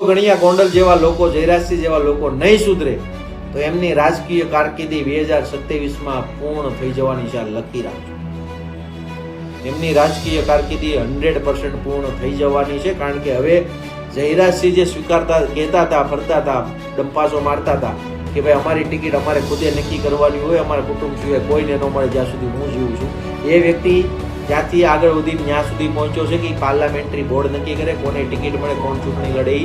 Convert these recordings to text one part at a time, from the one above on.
ગણિયા ગોંડલ જેવા લોકો, જયરાજસિંહ જેવા લોકો નહીં સુધરે, તો એમની રાજકીય કારકિર્દી બે હજાર સત્યાવીસમાં પૂર્ણ થઈ જવાની છે લખી રાખજો એમની રાજકીય કારકિર્દી હંડ્રેડ પર્સન્ટ પૂર્ણ થઈ જવાની છે, કારણ કે હવે જયરાજસિંહ જે સ્વીકારતા, કહેતા હતા, ફરતા હતા, ડંપાસો મારતા હતા, કે ભાઈ અમારી ટિકિટ અમારે ખુદે નક્કી કરવાની હોય, અમારા કુટુંબ સિવાય કોઈને ન મળે, જ્યાં સુધી હું જીવું છું. એ વ્યક્તિ ત્યાંથી આગળ વધી ત્યાં સુધી પહોંચ્યો છે કે પાર્લામેન્ટરી બોર્ડ નક્કી કરે કોને ટિકિટ મળે, કોણ ચૂંટણી લડે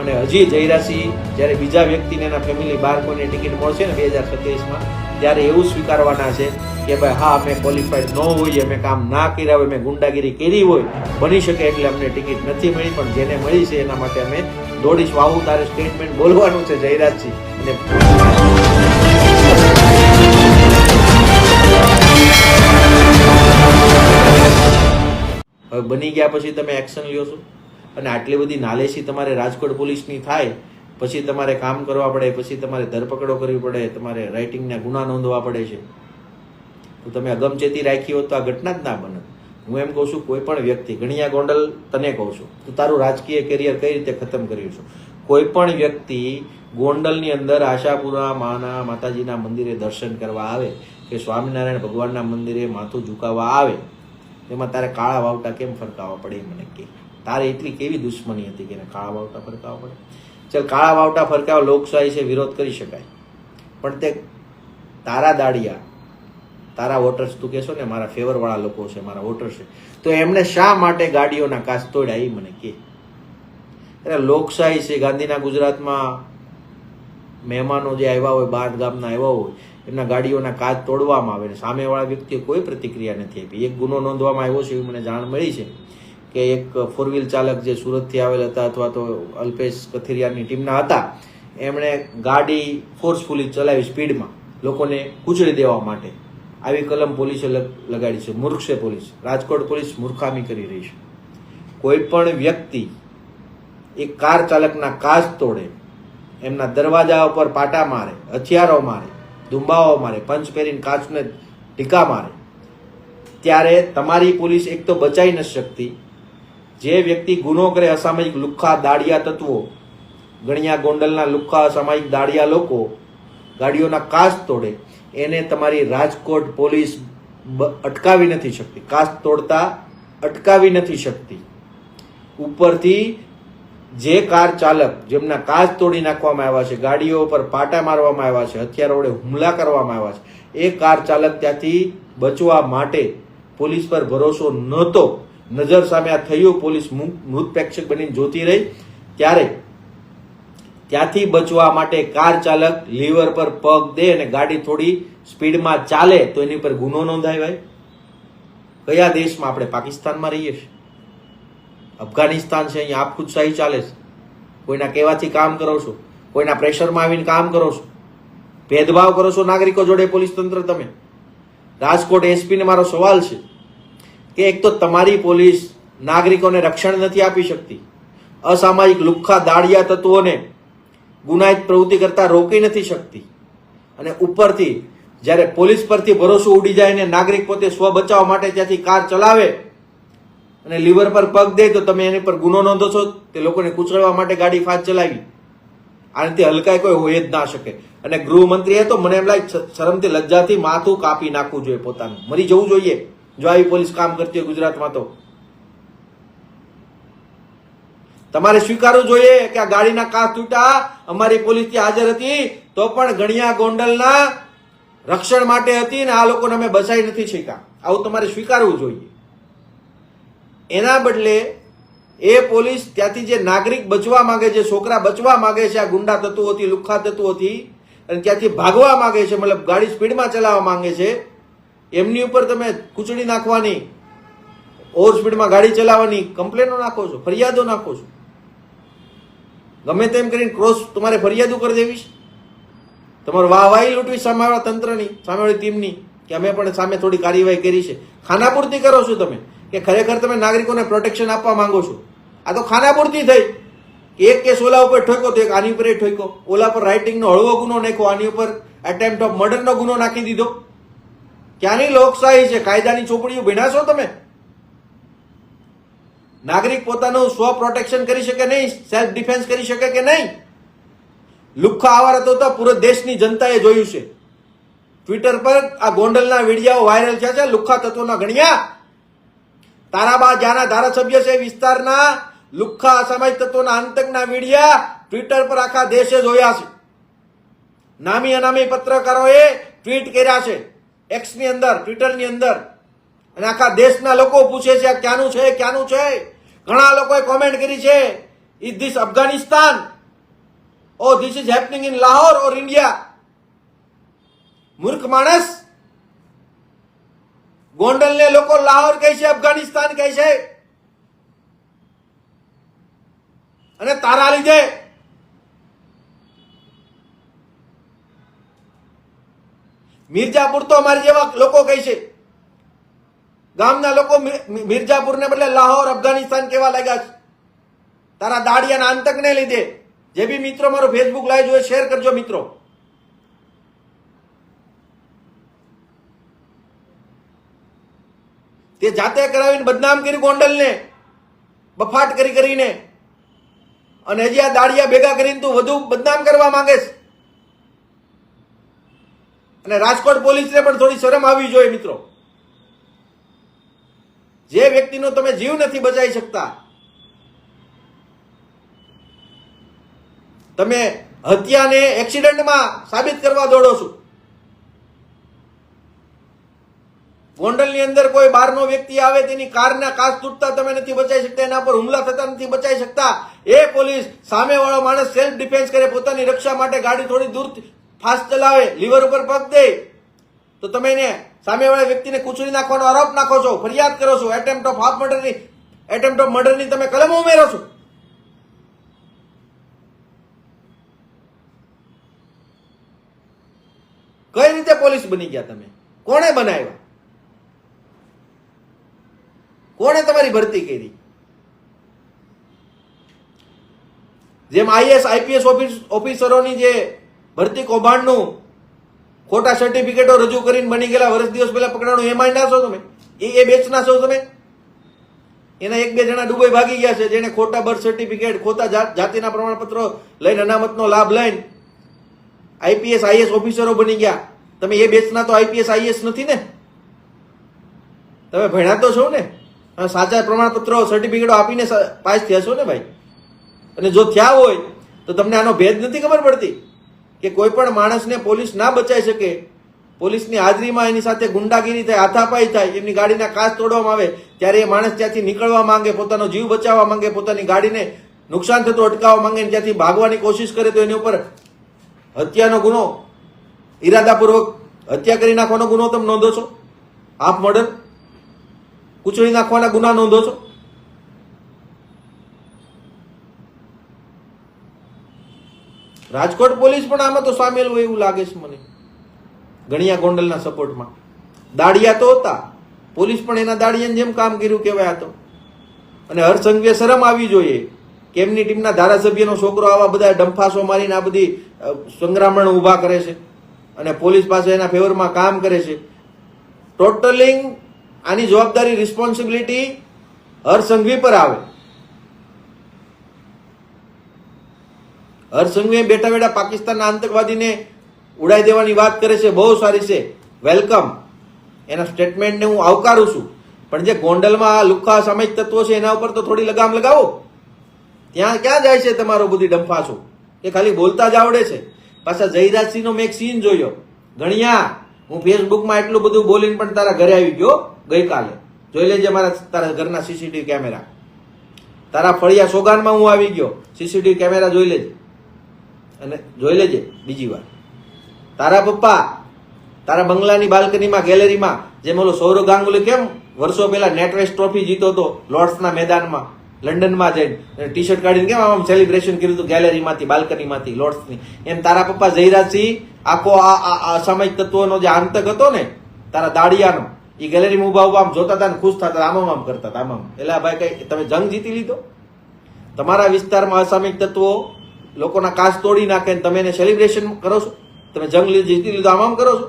અને હજી જયરાસિંહ જ્યારે બીજા વ્યક્તિને એના ફેમિલી બહાર કોઈને ટિકિટ મળશે ને બે હજાર સત્યાવીસમાં, ત્યારે એવું સ્વીકારવાના છે કે ભાઈ, હા, અમે ક્વોલિફાઈડ ન હોઈએ, અમે કામ ના કર્યા હોય, અમે ગુંડાગીરી કરી હોય, બની શકે એટલે અમને ટિકિટ નથી મળી, પણ જેને મળી છે એના માટે અમે દોડીશ. વાવું તારે સ્ટેટમેન્ટ બોલવાનું છે જયરાજસિંહ અને હવે બની ગયા પછી તમે એક્શન લ્યો છો. અને આટલી બધી નાલેસી તમારે રાજકોટ પોલીસની થાય, પછી તમારે કામ કરવા પડે, પછી તમારે ધરપકડો કરવી પડે, તમારે રાઇટિંગના ગુના નોંધવા પડે છે. તો તમે અગમચેતી રાખી હોત તો આ ઘટના જ ના બને. હું એમ કહું છું, કોઈ પણ વ્યક્તિ, ગણિયા ગોંડલ તને કહું છું, તું તારું રાજકીય કેરિયર કઈ રીતે ખતમ કર્યું છું? કોઈ પણ વ્યક્તિ ગોંડલની અંદર આશાપુરા માના માતાજીના મંદિરે દર્શન કરવા આવે કે સ્વામિનારાયણ ભગવાનના મંદિરે માથું ઝુકાવવા આવે એમાં તારે કાળા વાવટા કેમ ફરકાવવા પડે એ મને કે. તારે એટલી કેવી દુશ્મની હતી કે એને કાળા વાવટા ફરકાવવા પડે? ચાલ, કાળા વાવટા ફરકાવવા લોકશાહી છે, વિરોધ કરી શકાય. પણ તે તારા દાડિયા, તારા વોટર્સ તું કહેશો ને, મારા ફેવરવાળા લોકો છે, મારા વોટર્સ છે, તો એમને શા માટે ગાડીઓના કાચ તોડ્યા એ મને કે. એટલે લોકશાહી છે, ગાંધીના ગુજરાતમાં મહેમાનો જે આવ્યા હોય બહાર ગામના આવ્યા હોય એમના ગાડીઓના કાચ તોડવામાં આવે ને સામેવાળા વ્યક્તિએ કોઈ પ્રતિક્રિયા નથી આપી. એક ગુનો નોંધવામાં આવ્યો છે એવી મને જાણ મળી છે કે એક ફોર વ્હીલ ચાલક જે સુરતથી આવેલ હતા અથવા તો અલ્પેશ કથિરિયાની ટીમના હતા, એમણે ગાડી ફોર્સફુલી ચલાવી સ્પીડમાં લોકોને કૂચડી દેવા માટે આવી કલમ પોલીસે લગાડી છે. મૂર્ખ પોલીસ. રાજકોટ પોલીસ મૂર્ખામી કરી રહી છે. કોઈ પણ વ્યક્તિ એ કાર ચાલકના કાચ તોડે, એમના દરવાજા ઉપર પાટા મારે, હથિયારો મારે દુંબાઓ મારે, પંચ પહેરીને કાચને ટીકા મારે. ત્યારે તમારી પોલીસ એક તો બચાવી નથી શકતી. જે વ્યક્તિ ગુનો કરે અસામાજિક લુખ્ખા દાડિયા તત્વો, ગણિયા ગોંડલના લુખ્ખા અસામાજિક દાડિયા લોકો, ગાડીઓના કાચ તોડે, એને તમારી રાજકોટ પોલીસ અટકાવી નથી શકતી. કાચ તોડતા અટકાવી નથી શકતી. ઉપરથી જે કાર ચાલક, જેમના કાચ તોડી નાખવામાં આવ્યા છે, ગાડીઓ પર પાટા મારવામાં આવ્યા છે, હથિયારો વડે હુમલા કરવામાં આવ્યા છે, એ કાર ચાલક ત્યાંથી બચવા માટે પોલીસ પર ભરોસો નહોતો. નજર સામે આ થયું, પોલીસ મુ- મૃત પ્રેક્ષક બનીને જોતી રહી. ત્યારે ત્યાંથી બચવા માટે કાર ચાલક લીવર પર પગ દે અને ગાડી થોડી સ્પીડમાં ચાલે, તો એની પર ગુનો નોંધાય ભાઈ. કયા દેશમાં આપણે પાકિસ્તાનમાં રહીએ છીએ? અફઘાનિસ્તાન છે, અહીંયા આપ સહી ચાલે છે. કોઈના કહેવાથી કામ કરો છો, કોઈના પ્રેશરમાં આવીને કામ કરો છો. ભેદભાવ કરો છો નાગરિકો જોડે પોલીસ તંત્ર તમે. રાજકોટ એસપીને મારો સવાલ છે કે એક તો તમારી પોલીસ નાગરિકોને રક્ષણ નથી આપી શકતી. અસામાજિક લુખ્ખા દાડિયા તત્વોને ગુનાહિત પ્રવૃત્તિ કરતા રોકી નથી શકતી. અને ઉપરથી જ્યારે પોલીસ પરથી ભરોસો ઉડી જાય ને નાગરિક પોતે સ્વ બચાવવા માટે ત્યાંથી કાર ચલાવે અને લીવર પર પગ દે તો તમે એની પર ગુનો નોંધો છો, તે લોકોને કુચળવા માટે ગાડી ફાસ્ટ ચલાવી. આનાથી હલકાઈ કોઈ હોય જ ના શકે. અને ગૃહમંત્રી તો મને એમ લાગે શરમથી લજ્જાથી માથું કાપી નાખવું જોઈએ પોતાનું. મરી જવું જોઈએ. જો આવી પોલીસ કામ કરતી હોય ગુજરાતમાં તો. તમારે સ્વીકારવું જોઈએ કે આ ગાડીના કાચ તૂટા અમારી પોલીસ ત્યાં હાજર હતી, તો પણ ગણિયા ગોંડલના રક્ષણ માટે હતી ને આ લોકોને અમે બચાવી નથી શીખા આવું તમારે સ્વીકારવું જોઈએ. એના બદલે એ પોલીસ ત્યાંથી જે નાગરિક બચવા માંગે છે, છોકરા બચવા માંગે છે, આ ગુંડા તત્વોથી, લુખ્ખા તત્વોથી, અને ત્યાંથી ભાગવા માંગે છે, મતલબ ગાડી સ્પીડમાં ચલાવવા માંગે છે, એમની ઉપર તમે કૂચડી નાખવાની, ઓવર સ્પીડમાં ગાડી ચલાવવાની કમ્પ્લેનો નાખો છો, ફરિયાદો નાખો છો. ગમે તેમ કરીને ક્રોસ તમારે ફરિયાદો કરી દેવી છે. તમારે વાહવાહી લૂંટવી સામેવાળા તંત્રની સામેવાળી ટીમની, કે અમે પણ સામે થોડી કાર્યવાહી કરી છે. ખાનાપૂર્તિ કરો છો તમે. કે ખરેખર તમે નાગરિકોને પ્રોટેક્શન આપવા માંગો છો. આ તો ખાનાપૂર્તિ થઈ. એક કેસ ઓલા ઉપર ઠોક્યો તો એક આની ઉપર ઠોક્યો. ઓલા પર રાઇટિંગનો હળવો ગુનો નાખ્યો, આની ઉપર એટેમ્પ્ટ ઓફ મર્ડરનો ગુનો નાખી દીધો. ક્યાંની લોકશાહી છે? કાયદાની ચોપડીઓ છો તમે? નાગરિક પોતાનું સ્વ પ્રોટેક્શન કરી શકે નહીં સેલ્ફ ડિફેન્સ કરી શકે કે નહીં? લુખ્ખા આવાર હતો તો પૂરો દેશની જનતાએ જોયું છે. ટ્વિટર પર આ ગોંડલના વીડિયો વાયરલ થયા છે, લુખ્ખા તત્વોના ગણ્યા. તારાબા જ્યાંના ધારાસભ્ય છે વિસ્તારના લુખ્ખા અસામાજિક તત્વોના આતંકના મીડિયા ટ્વિટર પર આખા દેશે જોયા છે. નામી અનામી પત્રકારોએ ટ્વીટ કર્યા છે. એક્સની અંદર, ટ્વિટરની અંદર. અને આખા દેશના લોકો પૂછે છે આ ક્યાંનું છે ક્યાંનું છે? ઘણા લોકોએ કોમેન્ટ કરી છે. Is this Afghanistan oh this is happening in Lahore or India મૂર્ખ માણસ ગોંડલને લોકો લાહોર કહે છે, અફઘાનિસ્તાન કહે છે. અને તારા લીધે મિર્જાપુર તો અમારી જેવા લોકો કહે છે. ગામના લોકો મિર- મિર્જાપુરને બદલે લાહોર, અફઘાનિસ્તાન કેવા લાગ્યા છે. તારા દાડિયાના આતંકને લીધે જે બી મિત્રો મારો ફેસબુક લાઈવ જોઈએ શેર કરજો મિત્રો. તે જાતે કરાવીને બદનામ કરી ગોંડલને, બફાટ કરી કરીને. અને હજી આ દાડિયા ભેગા કરીને તું વધુ બદનામ કરવા માંગે છે અને રાજકોટ પોલીસને પણ થોડી શરમ આવવી જોઈએ મિત્રો. જે વ્યક્તિનો તમે જીવ નથી બચાવી શકતા, તમે હત્યાને એક્સિડન્ટમાં સાબિત કરવા દોડો છો. ગોંડલની અંદર કોઈ બહારનો વ્યક્તિ આવે, તેની કારના કાચ તૂટતા તમે નથી બચાવી શકતા, એના પર હુમલા થતા નથી બચાવી શકતા. એ પોલીસ સામેવાળો માણસ સેલ્ફ ડિફેન્સ કરે, પોતાની રક્ષા માટે ગાડી થોડી દૂર ફાસ્ટ ચલાવે, લીવર ઉપર પગ દે. તો તમે એને સામેવાળા વ્યક્તિને કૂચડી નાખવાનો આરોપ નાખો છો, ફરિયાદ કરો છો એટેમ્પ્ટ ઓફ હાફ મર્ડરની એટેમ્પ્ટ ઓફ મર્ડરની તમે કલમો ઉમેરો છો. કઈ રીતે પોલીસ બની ગયા તમે? કોણે બનાવ્યા? કોણે તમારી ભરતી કરી? જેમ આઈએસ આઈપીએસ ઓફિસરોની જે ભરતી કૌભાંડનું ખોટા સર્ટિફિકેટો રજૂ કરીને બની ગયેલા વર્ષ દિવસ પહેલા પકડાણું એમાં ના છો તમે? એ એ બેચના છો તમે? એના એક બે જણા દુબઈ ભાગી ગયા છે જેને ખોટા બર્થ સર્ટિફિકેટ ખોટા જાતિના પ્રમાણપત્રો લઈને અનામતનો લાભ લઈને આઈપીએસ આઈએસ ઓફિસરો બની ગયા. તમે એ બેચના તો આઈપીએસ આઈએસ નથી ને? તમે ભણ્યા તો છો ને? સાચા પ્રમાણપત્રો સર્ટિફિકેટો આપીને પાસ થયા છો ને ભાઈ? અને જો થયા હોય, તો તમને આનો ભેદ નથી ખબર પડતી કે કોઈ પણ માણસને પોલીસ ના બચાવી શકે. પોલીસની હાજરીમાં એની સાથે ગુંડાગીરી થાય હાથાપાઈ થાય, એમની ગાડીના કાચ તોડવામાં આવે, ત્યારે એ માણસ ત્યાંથી નીકળવા માંગે, પોતાનો જીવ બચાવવા માંગે, પોતાની ગાડીને નુકસાન થતું અટકાવવા માંગે ત્યાંથી ભાગવાની કોશિશ કરે, તો એની ઉપર હત્યાનો ગુનો, ઈરાદાપૂર્વક હત્યા કરી નાખવાનો ગુનો તમે નોંધો છો? આપ મર્ડર કૂચડી નાખવાના ગુના નોંધો છો? રાજકોટ પોલીસ પણ આમાં તો સામેલ હોય એવું લાગે છે મને. ગણિયા ગોંડલના સપોર્ટમાં. દાડિયા તો હતા. પોલીસ પણ એના દાડિયાને જેમ કામ કર્યું કહેવાય હતો અને હરસંઘવીએ શરમ આવી જોઈએ કે એમની ટીમના ધારાસભ્યનો છોકરો આવા બધા ડંફાસો મારીને આ બધી સંગ્રામણ ઊભા કરે છે. અને પોલીસ પાસે એના ફેવરમાં કામ કરે છે. ટોટલિંગ આની જવાબદારી રિસ્પોન્સિબિલિટી હરસંઘવી પર આવે. હરસંઘવીએ બેઠા બેઠા પાકિસ્તાનના આતંકવાદીને ઉડાઈ દેવાની વાત કરે છે, બહુ સારી છે. વેલકમ એના સ્ટેટમેન્ટને હું આવકારું છું. પણ જે ગોંડલમાં લુખ્ખા સામાયિક તત્વો છે, એના ઉપર તો થોડી લગામ લગાવો. ત્યાં ક્યાં જાય છે તમારો બધી ડંફાસો? એ ખાલી બોલતા જ આવડે છે? પાછા જયરાજસિંહનો મેં એક સીન જોયો. ગણ્યા. હું ફેસબુકમાં એટલું બધું બોલીને પણ તારા ઘરે આવી ગયો ગઈકાલે. જોઈ લેજે મારા તારા ઘરના સીસીટીવી કેમેરા. તારા ફળિયા સોગાનમાં હું આવી ગયો. સીસીટીવી કેમેરા જોઈ લેજે. અને જોઈ લેજે બીજી વાર. તારા પપ્પા, તારા બંગલાની બાલ્કનીમાં, ગેલેરીમાં, જેમ ઓલો સૌરવ ગાંગુલી કેમ વર્ષો પહેલા નેટવેસ્ટ ટ્રોફી જીતો હતો લોર્ડ્સના મેદાનમાં લંડનમાં જઈને. ટી શર્ટ કાઢીને કેમ આમ સેલિબ્રેશન કર્યું હતું? ગેલેરીમાંથી બાલ્કનીમાંથી લોર્ડ્સની એમ તારા પપ્પા જયરાજસિંહ, આખો આ અસામાજિક તત્વોનો જે આંતક હતો ને, તારા દાડિયાનો એ ગેલેરીમાં ઊભા ઊભા આમ જોતા હતા ને, ખુશ થતા આમ આમ કરતા હતા આમ એટલે ભાઈ કઈ, તમે જંગ જીતી લીધો? તમારા વિસ્તારમાં અસામિક તત્વો, લોકોના કાચ તોડી નાખે ને તમે એને સેલિબ્રેશન કરો છો? તમે જંગ જીતી લીધો આમ આમ કરો છો?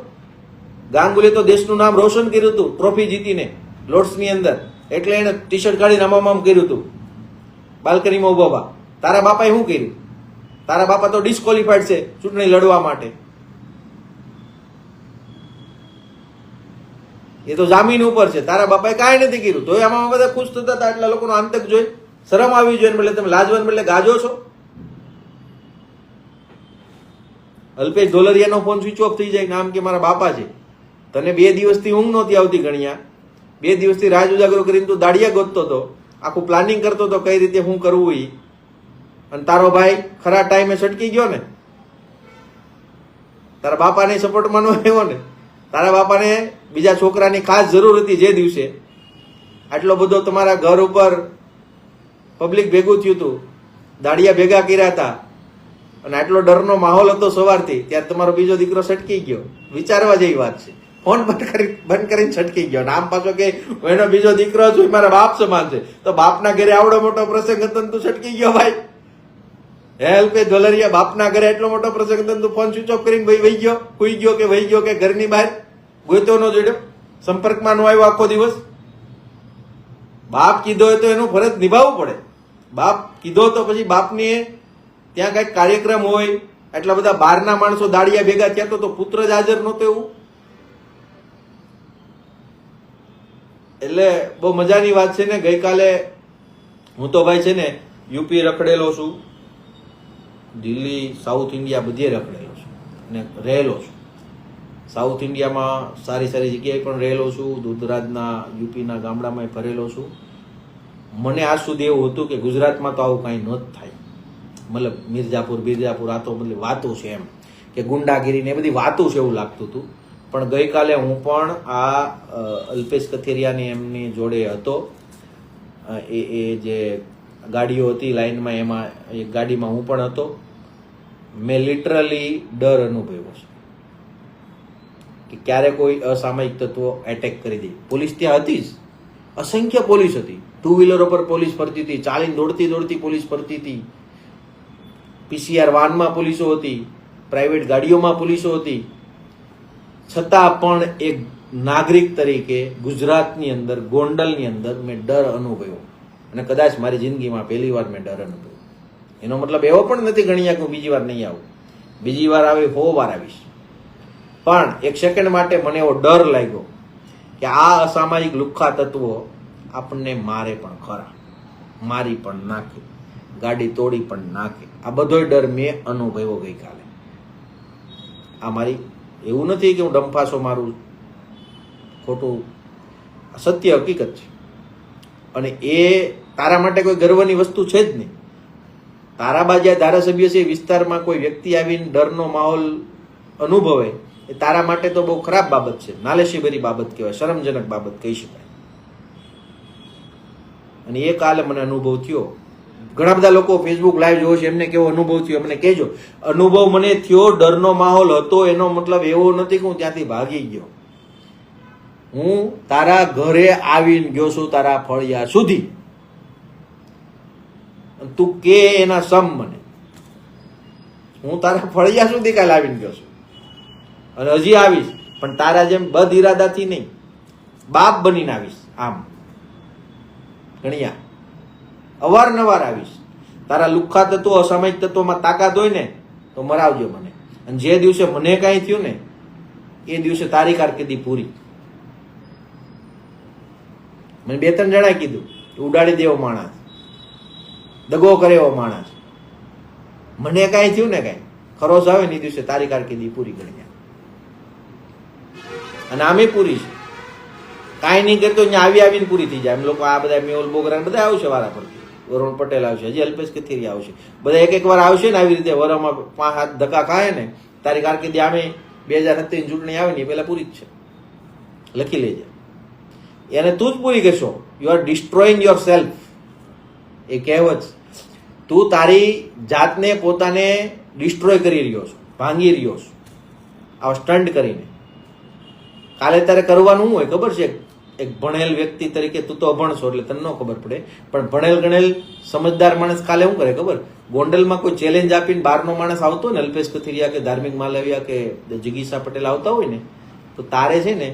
ગાંગુલી તો દેશનું નામ રોશન કર્યું હતું ટ્રોફી જીતીને લોર્ડ્સની અંદર. એટલે એને ટી શર્ટ કાઢીને આમ આમ કર્યું હતું. બાલ્કનીમાં ઊભા બા તારા બાપાએ શું કર્યું? તારા બાપા તો ડિસ્કોલિફાઈડ છે ચૂંટણી લડવા માટે. એ તો જામીન ઉપર છે. તારા બાપાએ કાંઈ નથી કર્યું. તોય આમાં બધા ખુશ થતા હતા એટલા લોકોનો આંતક જોઈ. શરમ આવી જોઈએ એટલે તમે લાજવાન એટલે ગાજો છો. અલ્પેશ ધોલરિયાનો ફોન સ્વિચ ઓફ થઈ જાય, નામ કે મારા બાપા છે. તને બે દિવસથી ઊંઘ નહોતી આવતી ગણ્યા. બે દિવસથી રાજ ઉજાગરો કરીને તું દાડિયા ગોતતો હતો. આખું પ્લાનિંગ કરતો હતો કઈ રીતે શું કરવું ઈ? અને તારો ભાઈ ખરા ટાઈમે છટકી ગયો ને? તારા બાપાને સપોર્ટમાં નો આવ્યો ને? તારા બાપાને બીજા છોકરાની ખાસ જરૂર હતી જે દિવસે. આટલો બધો તમારા ઘર ઉપર પબ્લિક ભેગું થયું હતું દાડિયા ભેગા કર્યા હતા. અને આટલો ડરનો માહોલ હતો સવારથી, ત્યારે તમારો બીજો દીકરો છટકી ગયો. વિચારવા જેવી વાત છે. ફોન બંધ કરી બંધ કરીને છટકી ગયો. નામ પાછો કે એનો બીજો દીકરો છું મારા બાપ સમાન છે. તો બાપના ઘરે આવડો મોટો પ્રસંગ હતો તું છટકી ગયો ભાઈ. હેલ્પે ધોલરિયા બાપના ઘરે એટલો મોટો પ્રસંગ હતો તું ફોન સ્વિચ ઓફ કરીને ભાઈ વહી ગયો. કુઈ ગયો કે વહી ગયો કે ઘરની બહાર. ગોતો નો જોડ્યો. સંપર્કમાં નો આવ્યો આખો દિવસ. બાપ કીધો હોય તો એનું ફરજ નિભાવવું પડે. બાપ કીધો તો પછી બાપની ત્યાં કાંઈક કાર્યક્રમ હોય, એટલા બધા બહારના માણસો દાડિયા ભેગા થયા તો પુત્ર જ હાજર નહોતો એવું. એટલે બહુ મજાની વાત છે ને, ગઈકાલે હું તો ભાઈ છે ને યુપી રખડેલો છું. દિલ્હી સાઉથ ઇન્ડિયા બધે રખડેલો છું અને રહેલો છું. સાઉથ ઇન્ડિયામાં સારી સારી જગ્યાએ પણ રહેલો છું. દૂધરાજના, યુપીના ગામડામાં ફરેલો છું. મને આજ સુધી એવું હતું કે ગુજરાતમાં તો આવું કાંઈ ન જ થાય. મતલબ મિર્જાપુર બિરજાપુર આ તો મતલબ વાતો છે એમ. કે ગુંડાગીરી ને એ બધી વાતો છે એવું લાગતું હતું. પણ ગઈકાલે હું પણ આ અલ્પેશ કથિરિયાની એમની જોડે હતો. એ એ જે ગાડીઓ હતી લાઇનમાં એમાં, એ ગાડીમાં હું પણ હતો. મેં લિટરલી ડર અનુભવ્યો છે. કે ક્યારે કોઈ અસામયિક તત્વો એટેક કરી દે. પોલીસ ત્યાં હતી જ. અસંખ્ય પોલીસ હતી. ટુ વ્હીલરો પર પોલીસ ફરતી હતી. ચાલીને દોડતી દોડતી પોલીસ ફરતી હતી. પીસીઆર વાનમાં પોલીસો હતી. પ્રાઇવેટ ગાડીઓમાં પોલીસો હતી. છતાં પણ એક નાગરિક તરીકે ગુજરાતની અંદર, ગોંડલની અંદર મેં ડર અનુભવ્યો. અને કદાચ મારી જિંદગીમાં પહેલી વાર મેં ડર અનુભવ્યો. એનો મતલબ એવો પણ નથી ગણ્યા કે હું બીજી વાર નહીં આવું. બીજી વાર આવે, હો વાર આવીશ. પણ એક સેકન્ડ માટે મને એવો ડર લાગ્યો કે આ અસામાજિક લુખ્ખા તત્વો આપણને મારે પણ ખરા. મારી પણ નાખે. ગાડી તોડી પણ નાખે. આ બધોય ડર મેં અનુભવ્યો ગઈકાલે. આ મારી એવું નથી કે હું ડંફાસો મારું ખોટું. સત્ય હકીકત છે. અને એ તારા માટે કોઈ ગર્વની વસ્તુ છે જ નહીં. તારા બાજુ ધારાસભ્ય છે વિસ્તારમાં કોઈ વ્યક્તિ આવીને ડરનો માહોલ અનુભવે, એ તારા માટે તો બહુ ખરાબ બાબત છે. નાલેશીભરી બાબત કહેવાય, શરમજનક બાબત કહી શકાય. અને એ કાલે મને અનુભવ થયો. ઘણા બધા લોકો ફેસબુક લાઈવ જોવો છે, એમને કેવો અનુભવ થયો અમને કહેજો. અનુભવ મને થયો, ડરનો માહોલ હતો, એનો મતલબ એવો નથી કે હું ત્યાંથી ભાગી ગયો. હું તારા ઘરે આવીને ગયો છું, તારા ફળિયા સુધી. તું કે એના સમ મને. હું તારા ફળિયા સુધી કાલે આવીને ગયો છું. અને હજી આવીશ, પણ તારા જેમ બદ ઇરાદાથી નહીં. બાપ બનીને આવીશ, આમ. ગણ્યા. અવારનવાર આવીશ. તારા લુખ્ખા તત્વો અસામાયિક તત્વોમાં તાકાત હોય ને, તો મરાવજો મને. અને જે દિવસે મને કાંઈ થયું ને, એ દિવસે તારી કારકિર્દી પૂરી. મને બે ત્રણ જણા કીધું ઉડાડી દેવો માણસ. દગો કરે એવો માણસ. મને કાંઈ થયું ને કાંઈ? ખરોશ આવે ને એ દિવસે તારી કારકિર્દી પૂરી ગણી અને આમે પૂરી છે. કાંઈ નહીં કરતો, અહીંયા આવી આવીને પૂરી થઈ જાય. એમ લોકો આ બધા મેઓલ બોગરા બધા આવશે વારા પરથી વરુણ પટેલ આવશે, હજી અલ્પેશ કથિરી આવશે. બધા એક એક વાર આવશે ને આવી રીતે વરમાં પાંચ હાથ ધક્કા ખાય ને તારી કારકિર્દી આમે બે હજાર સત્તરની ચૂંટણી આવે ને, એ પહેલાં પૂરી જ છે. લખી લેજે. એને તું જ પૂરી કરશો. You are destroying yourself એ કહેવત તું તારી જાતને પોતાને ડિસ્ટ્રોય કરી રહ્યો છો, ભાંગી રહ્યો છો. આવા સ્ટન્ટ કરીને. કાલે તારે કરવાનું હોય, ખબર છે? એક ભણેલ વ્યક્તિ તરીકે તું તો અભણ છો એટલે તને ન ખબર પડે. પણ ભણેલ ગણેલ સમજદાર માણસ કાલે શું કરે ખબર? ગોંડલમાં કોઈ ચેલેન્જ આપીને બહારનો માણસ આવતો હોય ને અલ્પેશ કથિરિયા કે ધાર્મિક માલવિયા કે જિગીસા પટેલ આવતા હોય ને, તો તારે છે ને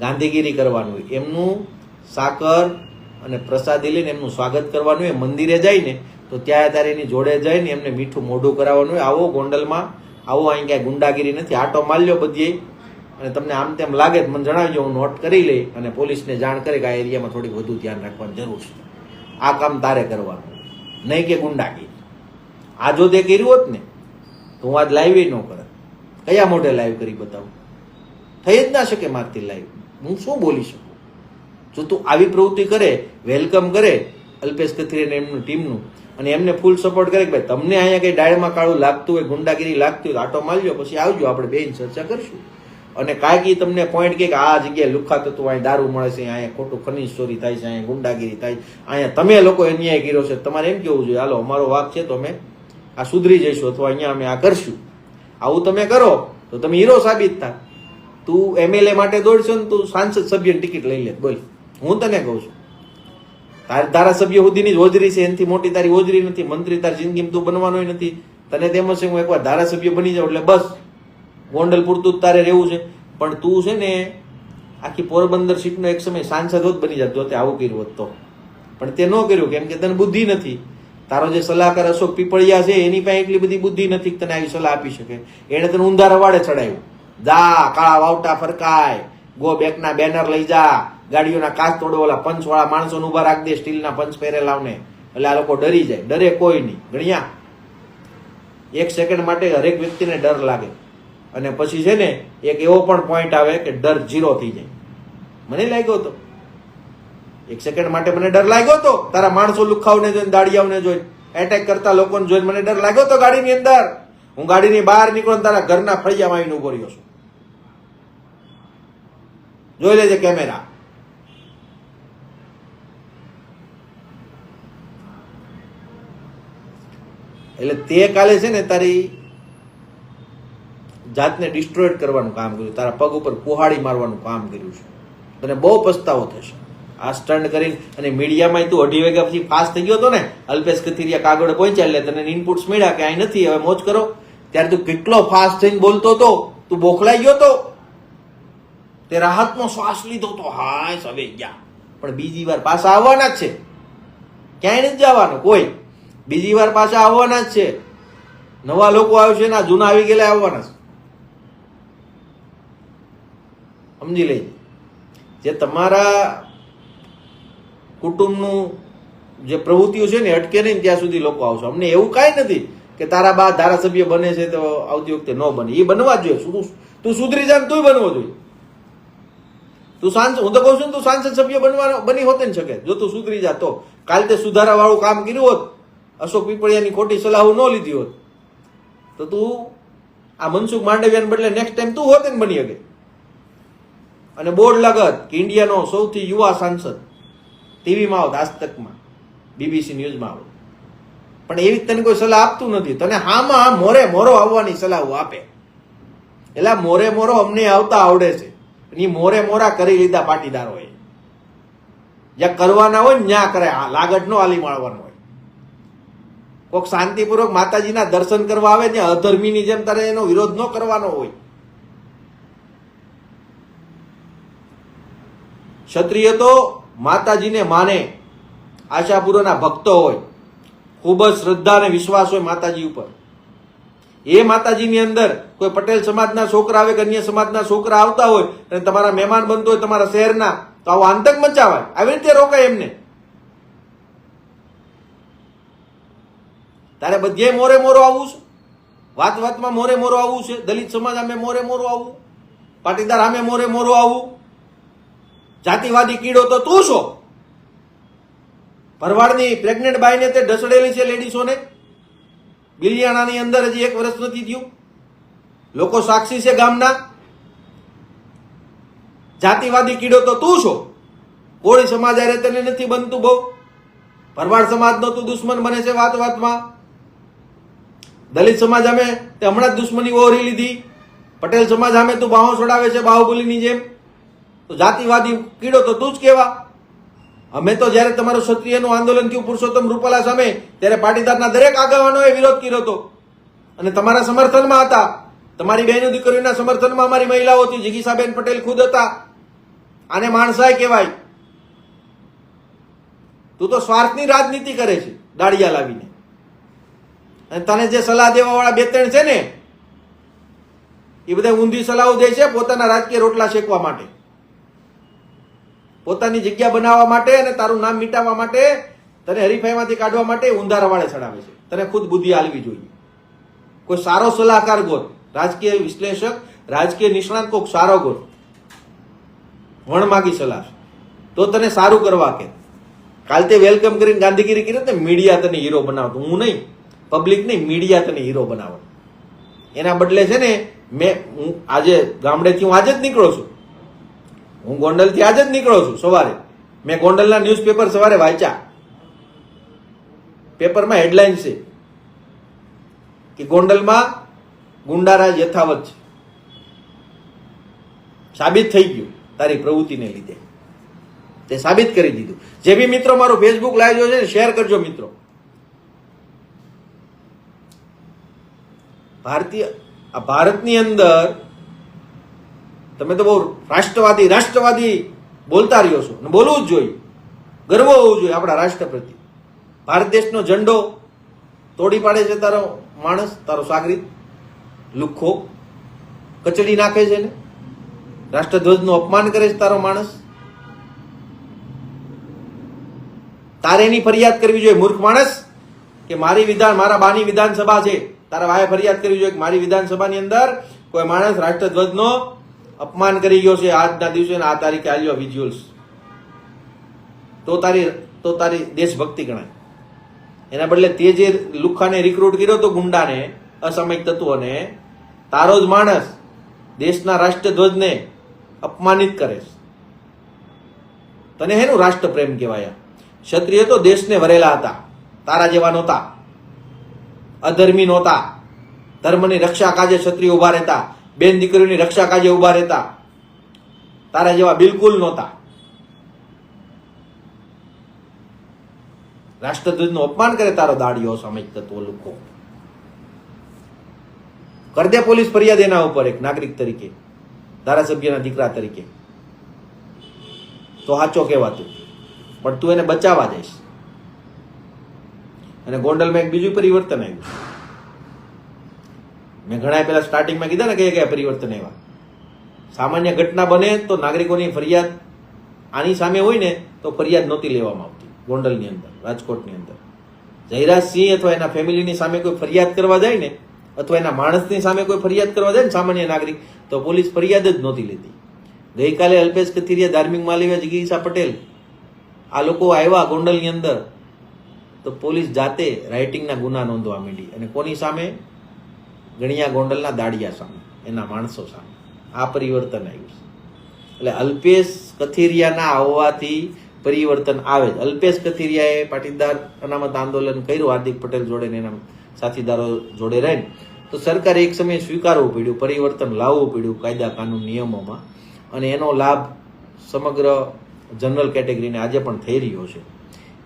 ગાંધીગીરી કરવાનું હોય. એમનું સાકર અને પ્રસાદી લઈને એમનું સ્વાગત કરવાનું હોય. મંદિરે જાય ને તો ત્યાં ત્યારે એની જોડે જઈને એમને મીઠું મોઢું કરાવવાનું હોય. આવો ગોંડલમાં, આવો અહીં ક્યાંય ગુંડાગીરી નથી. આટો માલ્યો બધીએ. અને તમને આમ તેમ લાગે તો મને જણાવજો, હું નોટ કરી લઈ અને પોલીસને જાણ કરે કે આ એરિયામાં થોડીક વધુ ધ્યાન રાખવાની જરૂર છે. આ કામ તારે કરવાનું. નહીં કે ગુંડાગીરી. આ જો તે કર્યું હોત ને, તો હું આજ લાઈવ ન કરત. કયા મોઢે લાઈવ કરી બતાવું? થઈ જ ના શકે મારથી લાઈવ હું શું બોલી શકું? જો તું આવી પ્રવૃત્તિ કરે વેલકમ કરે, અલ્પેશ કથરી અને એમનું ટીમનું, અને એમને ફૂલ સપોર્ટ કરે કે ભાઈ, તમને અહીંયા કંઈ ડાળમાં કાળું લાગતું હોય, ગુંડાગીરી લાગતી હોય તો આટો મારજો, પછી આવજો, આપણે બેન ચર્ચા કરશું. અને કાયગી તમને પોઈન્ટ કે આ જગ્યાએ લુખાતું હતું અહીં દારૂ મળે છે, અહીંયા ખોટું ખનીજ ચોરી થાય છે, અહીંયા ગુંડાગીરી થાય, અહીંયા તમે લોકો અન્યાય કર્યો છે. તમારે એમ કેવું જોઈએ? હાલો, અમારો વાક છે, તો અમે આ સુધરી જઈશું અથવા અહીંયા અમે આ કરશું. આવું તમે કરો, તો તમે હીરો સાબિત થાય તું એમએલએ માટે દોડશો ને તું સાંસદ સભ્યની ટિકિટ લઈ લે, બોલ. હું તને કહું છું. તારી, ધારાસભ્ય સુધીની જ હોજરી છે, એનાથી મોટી તારી હોજરી નથી, મંત્રી તારી જિંદગીમાં તું બનવાનો નથી. તને તેમ હશે હું એકવાર ધારાસભ્ય બની જાઉં, એટલે બસ. ગોંડલ પૂરતું જ તારે રહેવું છે. પણ તું છે ને આખી પોરબંદર સીટનો એક સમય સાંસદ હોત બની જાત જો તે આવું કર્યું હોત તો. પણ તે ન કર્યું, કેમ કે તને બુદ્ધિ નથી. તારો જે સલાહકાર અશોક પીપળિયા છે, એની પાસે એટલી બધી બુદ્ધિ નથી તને આવી સલાહ આપી શકે. એને તને ઊંધા રવાડે ચડાવ્યું. જા, કાળા વાવટા ફરકાય. ગો બેકના બેનર લઈ જા. ગાડીઓના કાચ તોડો, ઓલા પંચવાળા માણસોને માણસો ઊભા રાખ દે સ્ટીલના પંચ પહેરેલાવને એટલે આ લોકો ડરી જાય. ડરે કોઈ નહીં. ગણ્યા? એક સેકન્ડ માટે હરેક વ્યક્તિને ડર લાગે. અને પછી છે ને, એક એવો પણ પોઈન્ટ આવે કે ડર જીરો થઈ જાય. મને લાગ્યો હતો એક સેકન્ડ માટે મને ડર લાગ્યો હતો તારા માણસો લુખાવને જોઈને, દાડિયાઓને જોઈને એટેક કરતા લોકોને જોઈને મને ડર લાગ્યો હતો ગાડીની અંદર. હું ગાડીની બહાર નીકળો તારા ઘરના ફળિયામાં આવીને ઊભો રહ્યો છું. જોઈ લેજે કેમેરા એટલે તે કાલે છે ને તારી જાતને ડિસ્ટ્રોય કરવાનું કામ કર્યું. તારા પગ ઉપર કુહાડી મારવાનું કામ કર્યું છે. તને બહુ પસ્તાવો થશે. આ સ્ટન્ટ કરીને અને મીડિયામાં તું અઢી વાગ્યા પછી પાસ થઈ ગયો હતો ને, અલ્પેશ કથિરિયા કાગળ પહોંચ્યા એટલે તને ઇનપુટ્સ મળ્યા કે અહીં નથી, હવે મોજ કરો. ત્યારે તું કેટલો ફાસ્ટ થઈને બોલતો હતો, તું બોખલાઈ ગયો તો? તે રાહતનો શ્વાસ લીધો તો હાય સવે ગયા. પણ બીજી વાર પાછા આવવાના જ છે. ક્યાંય નથી જવાનું, કોઈ. બીજી વાર પાછા આવવાના જ છે. નવા લોકો આવશે ને જૂના આવી ગયેલા આવવાના છે. સમજી લેજે. જે તમારા કુટુંબનું જે પ્રવૃત્તિઓ છે ને અટકે નહીં ત્યાં સુધી લોકો આવશે. અમને એવું કાંઈ નથી કે તારા બા ધારાસભ્ય બને છે તો આવતી વખતે ન બને. એ બનવા જોઈએ. તું સુધરી જાય તું બનવો જોઈએ. તું સાંસદ, હું તો કહું છું તું સાંસદ સભ્ય બનવાનો બની હોત ને શકે. જો તું સુધરી જા તો. કાલ તે સુધારા વાળું કામ કર્યું હોત, અશોક પીપળિયાની ખોટી સલાહ ન લીધી હોત, તો તું આ મનસુખ માંડવિયાને બદલે નેક્સ્ટ ટાઈમ તું હોતે ને બની શકે. અને બોર્ડ લગત કે ઇન્ડિયાનો સૌથી યુવા સાંસદ ટીવીમાં આવો આજતકમાં બીબીસી ન્યૂઝમાં આવો પણ એવી તને કોઈ સલાહ આપતું નથી. તને હામાં મોરે મોરો આવવાની સલાહ આપે. એટલે મોરે મોરો અમને આવતા આવડે છે. એ મોરે મોરા કરી લીધા પાટીદારોએ જ્યાં કરવાના હોય ને ત્યાં કરે. લાગટનો લાગટ આલી માળવાનો હોય. કોઈક શાંતિપૂર્વક માતાજીના દર્શન કરવા આવે ત્યાં અધર્મીની જેમ તારે એનો વિરોધ ન કરવાનો હોય. ક્ષત્રિય તો માતાજીને માને. આશાપુરોના ભક્તો હોય, ખૂબ જ શ્રદ્ધા અને વિશ્વાસ હોય માતાજી ઉપર. એ માતાજીની અંદર કોઈ પટેલ સમાજના છોકરા આવે કે અન્ય સમાજના છોકરા આવતા હોય અને તમારા મહેમાન બનતો હોય તમારા શહેરના, તો આવો આંતક મચાવાય. આવી રીતે રોકાય એમને. તારે બધે મોરે મોરો આવવું છે? વાત વાતમાં મોરે મોરો આવવું છે? દલિત સમાજ અમે મોરે મોરો આવવું? પાટીદાર અમે મોરે મોરો આવવું? જાતિવાદી કીડો તો તું છો? ભરવાડની પ્રેગ્નેન્ટ બાઈને તે ઢસડેલી છે લેડીસોને બિલિયાણાની અંદર હજી એક વર્ષ નથી થયું. લોકો સાક્ષી છે ગામના. જાતિવાદી કીડો તો તું છો? કોળી સમાજ અરે તને નથી બનતું બહુ. ભરવાડ સમાજનો તું દુશ્મન બને છે વાત વાતમાં. દલિત સમાજ અમે તે હમણાં જ દુશ્મની ઓહરી લીધી. પટેલ સમાજ અમે તું બાહો છોડાવે છે બાહુબલીની જેમ. તો જાતિવાદી કીડો તો તું જ કેવા. અમે તો જ્યારે તમારું ક્ષત્રિયનું આંદોલન થયું પુરુષોત્તમ રૂપાલા સામે, ત્યારે પાટીદારના દરેક આગેવાનોએ વિરોધ કર્યો હતો. અને તમારા સમર્થનમાં હતા. તમારી બહેનો દીકરીઓના સમર્થનમાં અમારી મહિલાઓ હતી. જિગીસાબેન પટેલ ખુદ હતા. આને માણસાય કહેવાય. તું તો સ્વાર્થની રાજનીતિ કરે છે દાળિયા લાવીને. અને તને જે સલાહ દેવા વાળા બે ત્રણ છે ને, એ બધા ઊંધી સલાહો દે છે પોતાના રાજકીય રોટલા શેકવા માટે. પોતાની જગ્યા બનાવવા માટે અને તારું નામ મિટાવવા માટે તને હરીફાઈમાંથી કાઢવા માટે ઊંધારા વાળે ચડાવે છે. તને ખુદ બુદ્ધિ હાલવી જોઈએ. કોઈ સારો સલાહકાર ગોત, રાજકીય વિશ્લેષક, રાજકીય નિષ્ણાત કોઈક સારો ગોત. વણમાગી સલાહ. તો તને સારું કરવા કે. કાલ તે વેલકમ કરીને ગાંધીગીરી કરી ને મીડિયા તને હીરો બનાવતો. હું નહીં. પબ્લિક નહીં, મીડિયા તને હીરો બનાવો એના બદલે છે ને, મેં હું આજે ગામડેથી હું આજે જ નીકળો છું. હું ગોંડલથી આજે જ નીકળો છું સવારે. મેં ગોંડલના ન્યૂઝપેપર સવારે વાંચ્યા. પેપરમાં હેડલાઇન છે કે ગોંડલમાં ગુંડારાજ યથાવત છે. સાબિત થઈ ગયું તારી પ્રવૃત્તિને લીધે. તે સાબિત કરી દીધું. જે બી મિત્રો મારું ફેસબુક લાઈવ જોશે ને શેર કરજો મિત્રો. ભારતીય, આ ભારતની અંદર તમે તો બહુ રાષ્ટ્રવાદી રાષ્ટ્રવાદી બોલતા રહ્યો છો. અને બોલવું જ જોઈએ. ગર્વ હોવું જોઈએ આપણા રાષ્ટ્ર પ્રત્યે. ભારત દેશનો ઝંડો તોડી પાડે છે તારો માણસ, તારો સાગરીત. લુખ્ખો. કચડી નાખે છે ને રાષ્ટ્રધ્વજનું અપમાન કરે છે તારો માણસ. તારે એની ફરિયાદ કરવી જોઈએ, મૂર્ખ માણસ, કે મારી વિધાન, મારા બાની વિધાનસભા છે. તારા વાએ ફરિયાદ કરવી જોઈએ કે મારી વિધાનસભાની અંદર કોઈ માણસ રાષ્ટ્રધ્વજનો અપમાન કરી ગયો છે આજના દિવસે આ તારીખે આવ્યો વિઝ્યુઅલ્સ તો તારી તો તારી દેશભક્તિ ગણાય. એના બદલે તે જે લુખ્ખાને રિક્રુટ કર્યો તો ગુંડાને, અસામયિક તત્વોને, તારો જ માણસ દેશના રાષ્ટ્રધ્વજને અપમાનિત કરે તને હેનું રાષ્ટ્રપ્રેમ કહેવાય? ક્ષત્રિય તો દેશને વરેલા હતા, તારા જેવા નહોતા, અધર્મી નહોતા, ધર્મની રક્ષા કાજે ક્ષત્રિય ઊભા રહેતા બેન દીકરીઓની રક્ષા કાજે ઊભા રહેતા. તારા જેવા બિલકુલ નહોતા. રાષ્ટ્રધ્વજનું અપમાન કરે તારો દાડીઓ સામયિક તત્વો લોકો કર દે પોલીસ ફરિયાદ એના ઉપર એક નાગરિક તરીકે, ધારાસભ્યના દીકરા તરીકે. તો સાચો કહેવાતું. પણ તું એને બચાવવા જઈશ. અને ગોંડલમાં એક બીજું પરિવર્તન આવ્યું. મેં ઘણા પેલા સ્ટાર્ટિંગમાં કીધા ને કયા કયા પરિવર્તન એવા સામાન્ય ઘટના બને તો નાગરિકોની ફરિયાદ આની સામે હોય ને તો ફરિયાદ નહોતી લેવામાં આવતી, ગોંડલની અંદર, રાજકોટની અંદર. જયરાજસિંહ અથવા એના ફેમિલીની સામે કોઈ ફરિયાદ કરવા જાય ને, અથવા એના માણસની સામે કોઈ ફરિયાદ કરવા જાય ને સામાન્ય નાગરિક, તો પોલીસ ફરિયાદ જ નહોતી લેતી. ગઈકાલે અલ્પેશ કથિરિયા ધાર્મિક માલિવા જગીસા પટેલ, આ લોકો આવ્યા ગોંડલની અંદર, તો પોલીસ જાતે રાઇટિંગના ગુના નોંધવા માંડી અને કોની સામે? ગણિયા ગોંડલના દાડિયા સામે, એના માણસો સામે. આ પરિવર્તન આવ્યું છે. એટલે અલ્પેશ કથિરિયાના આવવાથી પરિવર્તન આવે જ અલ્પેશ કથિરિયાએ પાટીદાર અનામત આંદોલન કર્યું, હાર્દિક પટેલ જોડે એના સાથીદારો જોડે રહીને. તો સરકારે એક સમયે સ્વીકારવું પડ્યું, પરિવર્તન લાવવું પડ્યું કાયદા કાનૂન નિયમોમાં. અને એનો લાભ સમગ્ર જનરલ કેટેગરીને આજે પણ થઈ રહ્યો છે.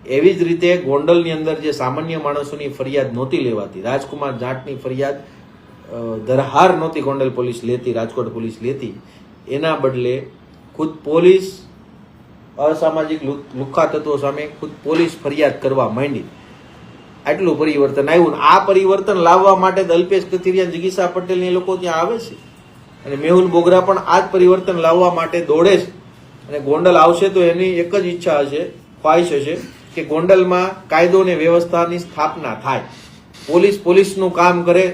એવી જ રીતે ગોંડલની અંદર જે સામાન્ય માણસોની ફરિયાદ નહોતી લેવાતી, રાજકુમાર જાટની ફરિયાદ ધરહાર નહોતી ગોંડલ પોલીસ લેતી, રાજકોટ પોલીસ લેતી. એના બદલે ખુદ પોલીસ અસામાજિક લુખા તત્વો સામે ખુદ પોલીસ ફરિયાદ કરવા માંડી. આટલું પરિવર્તન આવ્યું આ પરિવર્તન લાવવા માટે જ અલ્પેશ કથિરિયા જગીશા પટેલ એ લોકો ત્યાં આવે છે. અને મેહુલ બોગરા પણ આ જ પરિવર્તન લાવવા માટે દોડે છે. અને ગોંડલ આવશે તો એની એક જ ઈચ્છા હશે, ખ્વાહિશ હશે, કે ગોંડલમાં કાયદો અને વ્યવસ્થાની સ્થાપના થાય. પોલીસ પોલીસનું કામ કરે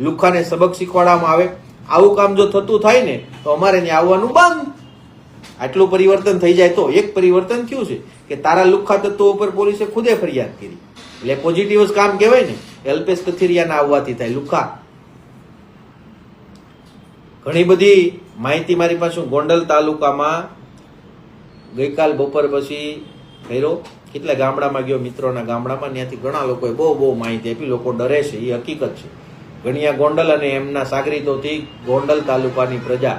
લુખ્ખાને સબક શીખવાડવામાં આવે. આવું કામ જો થતું થાય ને, તો અમારે ત્યાં આવવાનું બંધ. આટલું પરિવર્તન થઈ જાય તો એક પરિવર્તન થયું છે કે તારા લુખ્ખા તત્વો ઉપર પોલીસે ખુદે ફરિયાદ કરી. એટલે પોઝિટિવ જ કામ કહેવાય ને અલ્પેશ કથિરિયાના આવવાથી થાય લુખ્ખા ઘણી બધી માહિતી મારી પાસે ગોંડલ તાલુકામાં ગઈકાલ બપોર પછી ફેરો કેટલા ગામડામાં ગયો? મિત્રોના ગામડામાં. ત્યાંથી ઘણા લોકોએ બહુ બહુ માહિતી આપી. લોકો ડરે છે. એ હકીકત છે. ઘણીયા ગોંડલ અને એમના સાગરીતોથી ગોંડલ તાલુકાની પ્રજા,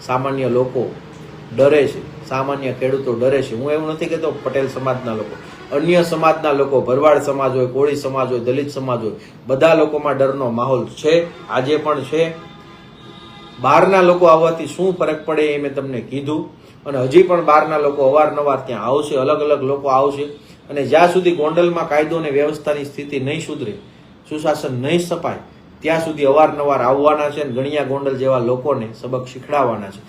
સામાન્ય લોકો ડરે છે. સામાન્ય ખેડૂતો ડરે છે. હું એવું નથી કહેતો પટેલ સમાજના લોકો. અન્ય સમાજના લોકો, ભરવાડ સમાજ હોય, કોળી સમાજ હોય, દલિત સમાજ હોય, બધા લોકોમાં ડરનો માહોલ છે, આજે પણ છે. બહારના લોકો આવવાથી શું ફરક પડે એ મેં તમને કીધું. અને હજી પણ બહારના લોકો અવારનવાર ત્યાં આવશે, અલગ અલગ લોકો આવશે. અને જ્યાં સુધી ગોંડલમાં કાયદો અને વ્યવસ્થાની સ્થિતિ નહીં સુધરે, સુશાસન નહીં સપાય ત્યાં સુધી અવારનવાર આવવાના છે અને ગણિયા ગોંડલ જેવા લોકોને સબક શીખડાવવાના છે.